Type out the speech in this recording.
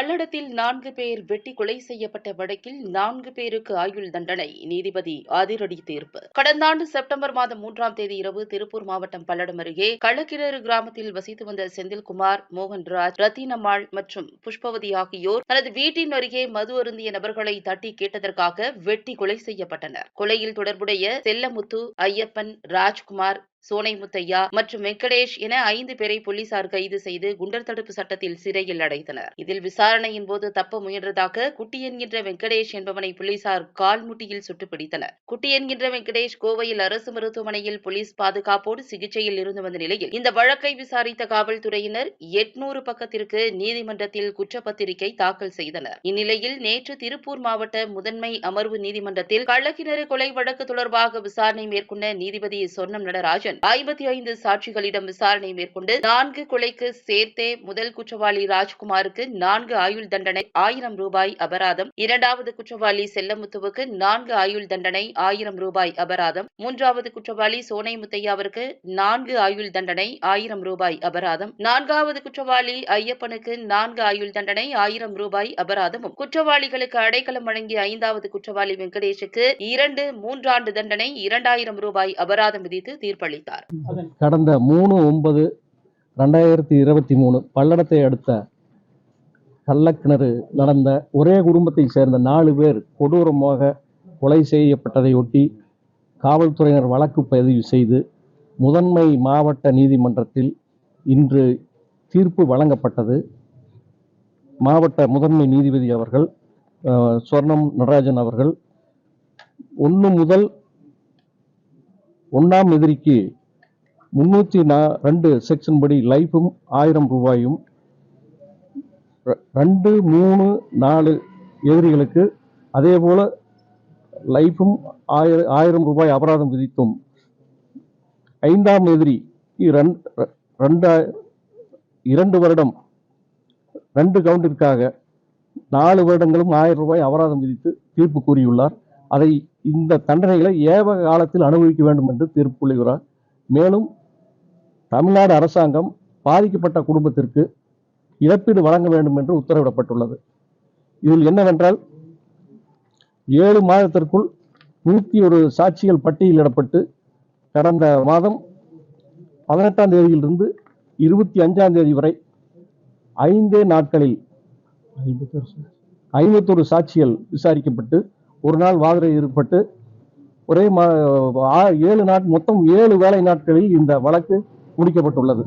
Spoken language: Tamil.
பல்லடத்தில் நான்கு பேர் வெட்டி கொலை செய்யப்பட்ட வழக்கில் நான்கு பேருக்கு ஆயுள் தண்டனை. நீதிபதி அதிரடி தீர்ப்பு. கடந்த ஆண்டு செப்டம்பர் மாதம் மூன்றாம் தேதி இரவு திருப்பூர் மாவட்டம் பல்லடம் அருகே கள்ளக்கிணறு கிராமத்தில் வசித்து வந்த செந்தில்குமார் மோகன்ராஜ் ரத்தினம்மாள் மற்றும் புஷ்பவதி ஆகியோர் தனது வீட்டின் அருகே மது அருந்திய நபர்களை தட்டி கேட்டதற்காக வெட்டி கொலை செய்யப்பட்டனர். கொலையில் தொடர்புடைய செல்லமுத்து ஐயப்பன் ராஜ்குமார் சோனை முத்தையா மற்றும் வெங்கடேஷ் என ஐந்து பேரை போலீசார் கைது செய்து குண்டர் தடுப்பு சட்டத்தில் சிறையில் அடைத்தனர். இதில் விசாரணையின் போது தப்ப முயன்றதாக குட்டி என்கின்ற வெங்கடேஷ் என்பவனை போலீசார் கால்முட்டியில் சுட்டுப்பிடித்தனர். குட்டி என்கின்ற வெங்கடேஷ் கோவையில் அரசு மருத்துவமனையில் போலீஸ் பாதுகாப்போடு சிகிச்சையில் இருந்து வந்த நிலையில் இந்த வழக்கை விசாரித்த காவல்துறையினர் எட்நூறு பக்கத்திற்கு நீதிமன்றத்தில் குற்றப்பத்திரிகை தாக்கல் செய்தனர். இந்நிலையில் நேற்று திருப்பூர் மாவட்ட முதன்மை அமர்வு நீதிமன்றத்தில் கள்ளக்கிணறு கொலை வழக்கு தொடர்பாக விசாரணை மேற்கொண்ட நீதிபதி சொர்ணம் நடராஜன் ஐம்பத்தி ஐந்து சாட்சிகளிடம் விசாரணை மேற்கொண்டு நான்கு கொலைக்கு சேர்த்தே முதல் குற்றவாளி ராஜ்குமாருக்கு நான்கு ஆயுள் தண்டனை ஆயிரம் ரூபாய் அபராதம். இரண்டாவது குற்றவாளி செல்லமுத்துவுக்கு நான்கு ஆயுள் தண்டனை ஆயிரம் ரூபாய் அபராதம். மூன்றாவது குற்றவாளி சோனை முத்தையாவிற்கு நான்கு ஆயுள் தண்டனை ஆயிரம் ரூபாய் அபராதம். நான்காவது குற்றவாளி ஐயப்பனுக்கு நான்கு ஆயுள் தண்டனை ஆயிரம் ரூபாய் அபராதமும். குற்றவாளிகளுக்கு அடைக்கலம் வழங்கிய ஐந்தாவது குற்றவாளி வெங்கடேஷுக்கு இரண்டு மூன்றாண்டு தண்டனை இரண்டாயிரம் ரூபாய் அபராதம் விதித்து தீர்ப்பளித்தார் கடந்த மூணு ஒன்பது ரெண்டாயிரத்தி இருபத்தி மூணு பல்லடத்தை அடுத்த கள்ளக்கிணறு நடந்த ஒரே குடும்பத்தை சேர்ந்த நாலு பேர் கொடூரமாக கொலை செய்யப்பட்டதையொட்டி காவல்துறையினர் வழக்கு பதிவு செய்து முதன்மை மாவட்ட நீதிமன்றத்தில் இன்று தீர்ப்பு வழங்கப்பட்டது. மாவட்ட முதன்மை நீதிபதி அவர்கள் சொர்ணம் நடராஜன் அவர்கள் ஒன்று முதல் ஒன்றாம் எதிரிக்கு முன்னூற்றி நா ரெண்டு செக்ஷன் படி லைஃபும் ஆயிரம் ரூபாயும் ரெண்டு மூணு நாலு எதிரிகளுக்கு அதே போல் லைஃபும் ஆயிர ஆயிரம் ரூபாய் அபராதம் விதித்தும் ஐந்தாம் எதிரி ரெண்டா இரண்டு வருடம் ரெண்டு கவுண்டிற்காக நாலு வருடங்களும் ஆயிரம் ரூபாய் அபராதம் விதித்து தீர்ப்பு கூறியுள்ளார். அதை இந்த தண்டனைகளை ஏவ காலத்தில் அனுபவிக்க வேண்டும் என்று தீர்ப்பு கூறுகிறார் மேலும் தமிழ்நாடு அரசாங்கம் பாதிக்கப்பட்ட குடும்பத்திற்கு இழப்பீடு வழங்க வேண்டும் என்று உத்தரவிடப்பட்டுள்ளது. இதில் என்னவென்றால் ஏழு மாதத்திற்குள் நூற்றி ஒரு சாட்சிகள் பட்டியலிடப்பட்டு கடந்த மாதம் பதினெட்டாம் தேதியிலிருந்து இருபத்தி அஞ்சாம் தேதி வரை ஐந்தே நாட்களில் ஐம்பத்தொரு சாட்சிகள் விசாரிக்கப்பட்டு ஒரு நாள் வாதிரை ஏற்பட்டு ஒரே மா ஆ- ஏழு நாட் மொத்தம் ஏழு வேலை நாட்களில் இந்த வழக்கு முடிக்கப்பட்டுள்ளது.